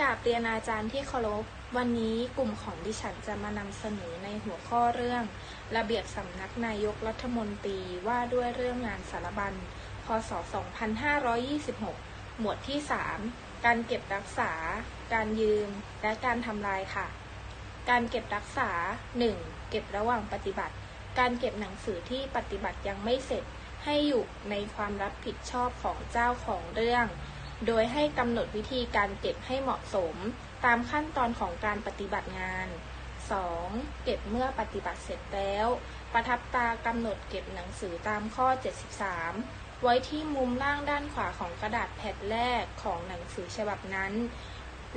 กราบเรียนอาจารย์ที่เคารพ วันนี้กลุ่มของดิฉันจะมานำเสนอในหัวข้อเรื่อง ระเบียบสำนักนายกรัฐมนตรีว่าด้วยเรื่องงานสารบัญ พศ 2526 หมวดที่ 3 การเก็บรักษา การยืม และการทำลายค่ะ การเก็บรักษา 1. เก็บระหว่างปฏิบัติ การเก็บหนังสือที่ปฏิบัติยังไม่เสร็จ ให้อยู่ในความรับผิดชอบของเจ้าของเรื่อง โดยให้กำหนดวิธีการเก็บให้เหมาะสม ตามขั้นตอนของการปฏิบัติงาน 2. เก็บเมื่อปฏิบัติเสร็จแล้ว ประทับตากำหนดเก็บหนังสือตามข้อ 73 ไว้ที่มุมล่างด้านขวาของกระดาษแผ่นแรกของหนังสือฉบับนั้น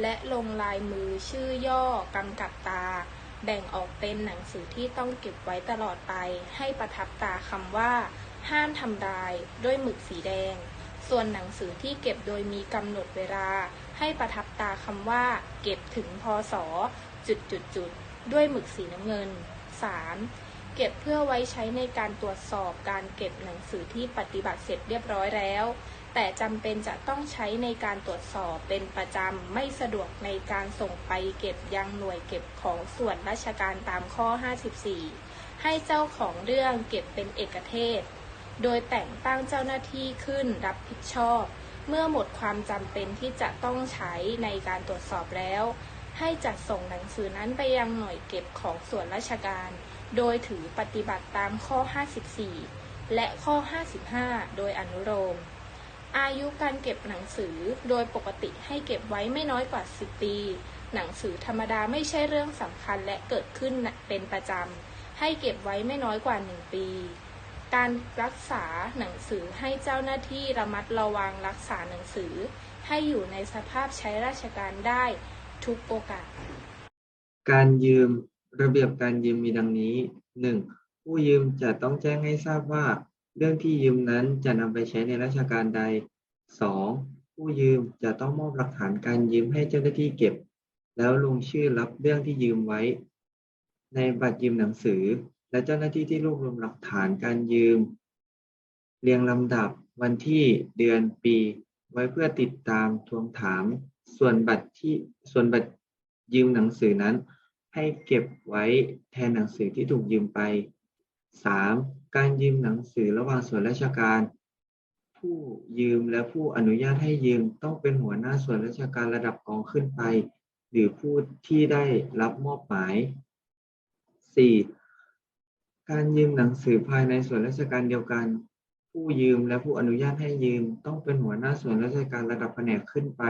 และลงลายมือชื่อย่อกำกับตา แบ่งออกเป็นหนังสือที่ต้องเก็บไว้ตลอดไป ให้ประทับตาคำว่า ห้ามทำลายด้วยหมึกสีแดง ส่วนหนังสือที่เก็บโดยมีกำหนดเวลา ให้ประทับตาคำว่า เก็บถึงพศจุดจุดจุดด้วยหมึกสีน้ำเงิน 3. เก็บเพื่อไว้ใช้ในการตรวจสอบการเก็บหนังสือที่ปฏิบัติเสร็จเรียบร้อยแล้ว แต่จำเป็นจะต้องใช้ในการตรวจสอบเป็นประจำ ไม่สะดวกในการส่งไปเก็บยังหน่วยเก็บของส่วนราชการตามข้อ 54 ให้เจ้าของเรื่องเก็บเป็นเอกเทศ โดยแต่งตั้งเจ้าหน้าที่ขึ้นรับผิดชอบ เมื่อหมดความจำเป็นที่จะต้องใช้ในการตรวจสอบแล้ว ให้จัดส่งหนังสือนั้นไปยังหน่วยเก็บของส่วนราชการ โดยถือปฏิบัติตามข้อ 54 และข้อ 55 โดยอนุโลมอายุการเก็บหนังสือโดยปกติให้เก็บไว้ไม่น้อยกว่า 10 ปี หนังสือธรรมดาไม่ใช่เรื่องสำคัญและเกิดขึ้นเป็นประจำ ให้เก็บไว้ไม่น้อยกว่า 1 ปี การรักษาหนังสือให้เจ้าหน้าที่ระมัดระวังรักษาหนังสือ ให้อยู่ในสภาพใช้ราชการได้ทุกโอกาส การยืมระเบียบการยืมมีดังนี้หนึ่งผู้ยืมจะต้องแจ้งให้ทราบว่า เรื่องที่ยืมนั้นจะนำไปใช้ในราชการใดสองผู้ยืมจะต้องมอบหลักฐานการยืมให้เจ้าหน้าที่เก็บ แล้วลงชื่อรับเรื่องที่ยืมไว้ ในบัตรยืมหนังสือ และเจ้าหน้าที่ที่รวบรวมหลักฐานการยืม เรียงลำดับวันที่เดือนปี ไว้เพื่อติดตามทวงถาม ส่วนบัตรที่ส่วนบัตรยืมหนังสือนั้น ให้เก็บไว้แทนหนังสือที่ถูกยืมไป 3. การยืมหนังสือระหว่างส่วนราชการ ผู้ยืมและผู้อนุญาตให้ยืมต้องเป็นหัวหน้าส่วนราชการระดับกองขึ้นไป หรือผู้ที่ได้รับมอบหมาย 4. การยืมหนังสือภายในส่วนราชการเดียวกัน ผู้ยืมและผู้อนุญาตให้ยืมต้องเป็นหัวหน้าส่วนราชการระดับแผนกขึ้นไป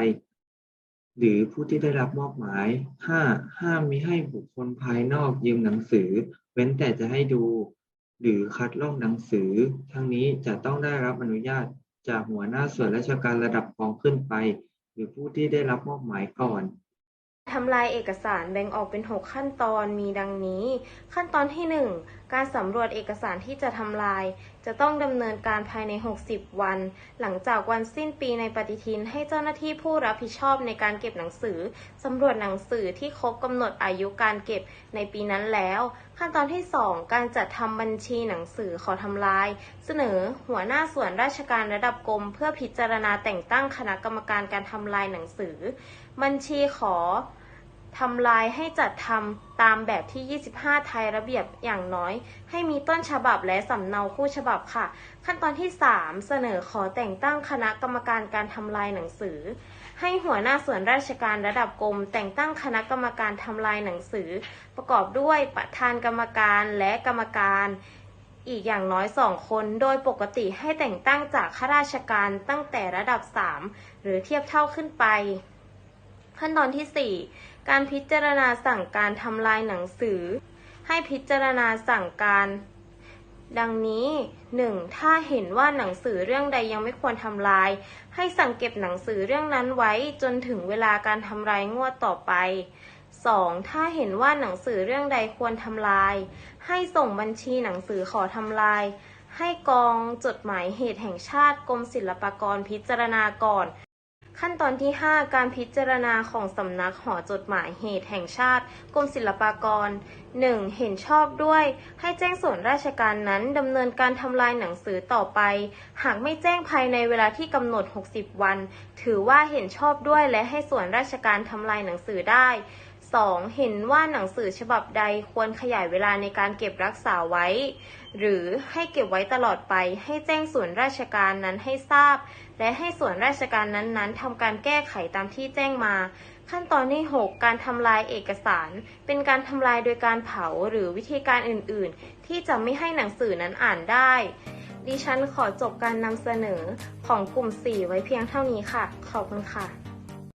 หรือผู้ที่ได้รับมอบหมาย 5. ห้ามมิให้บุคคลภายนอกยืมหนังสือ เว้นแต่จะให้ดู หรือคัดลอกหนังสือ ทั้งนี้จะต้องได้รับอนุญาตจากหัวหน้าส่วนราชการระดับกองขึ้นไป หรือผู้ที่ได้รับมอบหมายก่อน ทำลายเอกสารแบ่งออกเป็น 6 ขั้นตอน มีดังนี้ ขั้นตอนที่ 1 การสำรวจเอกสารที่จะทำลาย จะต้องดำเนินการภายใน 60 วัน หลังจากวันสิ้นปีในปฏิทินให้เจ้าหน้าที่ผู้รับผิดชอบในการเก็บหนังสือสำรวจหนังสือที่ครบกำหนดอายุการเก็บในปีนั้นแล้ว ขั้นตอนที่ 2 การจัดทำบัญชีหนังสือขอทำลาย เสนอหัวหน้าส่วนราชการระดับกรม เพื่อพิจารณาแต่งตั้งคณะกรรมการการทำลายหนังสือ บัญชีขอ ทำลายให้จัดทำตามแบบที่ 25 ไทยระเบียบอย่างน้อย ให้มีต้นฉบับและสำเนาคู่ฉบับค่ะ ขั้นตอนที่ 3 เสนอขอแต่งตั้งคณะกรรมการการทำลายหนังสือ ให้หัวหน้าส่วนราชการระดับกรม แต่งตั้งคณะกรรมการทำลายหนังสือ ประกอบด้วยประธานกรรมการและกรรมการอีกอย่างน้อยสองคน โดยปกติให้แต่งตั้งจากข้าราชการตั้งแต่ระดับ 3 หรือเทียบเท่าขึ้นไป ขั้นตอนที่ 4 การพิจารณาสั่งการทำลายหนังสือ ให้พิจารณาสั่งการ ดังนี้ 1. ถ้าเห็นว่าหนังสือเรื่องใดยังไม่ควรทำลาย ให้สั่งเก็บหนังสือเรื่องนั้นไว้จนถึงเวลาการทำลายงวดต่อไป 2. ถ้าเห็นว่าหนังสือเรื่องใดควรทำลาย ให้ส่งบัญชีหนังสือขอทำลาย ให้กองจดหมายเหตุแห่งชาติกรมศิลปากรพิจารณาก่อน ขั้นตอนที่ 5 การพิจารณาของสำนักหอจดหมายเหตุแห่งชาติ กรมศิลปากร 1. เห็นชอบด้วย ให้แจ้งส่วนราชการนั้นดำเนินการทำลายหนังสือต่อไป หากไม่แจ้งภายในเวลาที่กำหนด 60 วัน ถือว่าเห็นชอบด้วยและให้ส่วนราชการทำลายหนังสือได้ 2. เห็นว่าหนังสือฉบับใดควรขยายเวลาในการเก็บรักษาไว้ หรือให้เก็บไว้ตลอดไปให้แจ้งส่วนราชการนั้นให้ทราบ และให้ส่วนราชการนั้นๆทำการแก้ไขตามที่แจ้งมา ขั้นตอนที่ 6 การทำลายเอกสาร เป็นการทำลายโดยการเผาหรือวิธีการอื่นๆ ที่จะไม่ให้หนังสือนั้นอ่านได้ ดิฉันขอจบการนำเสนอของกลุ่ม 4 ไว้เพียงเท่านี้ค่ะ ขอบคุณค่ะ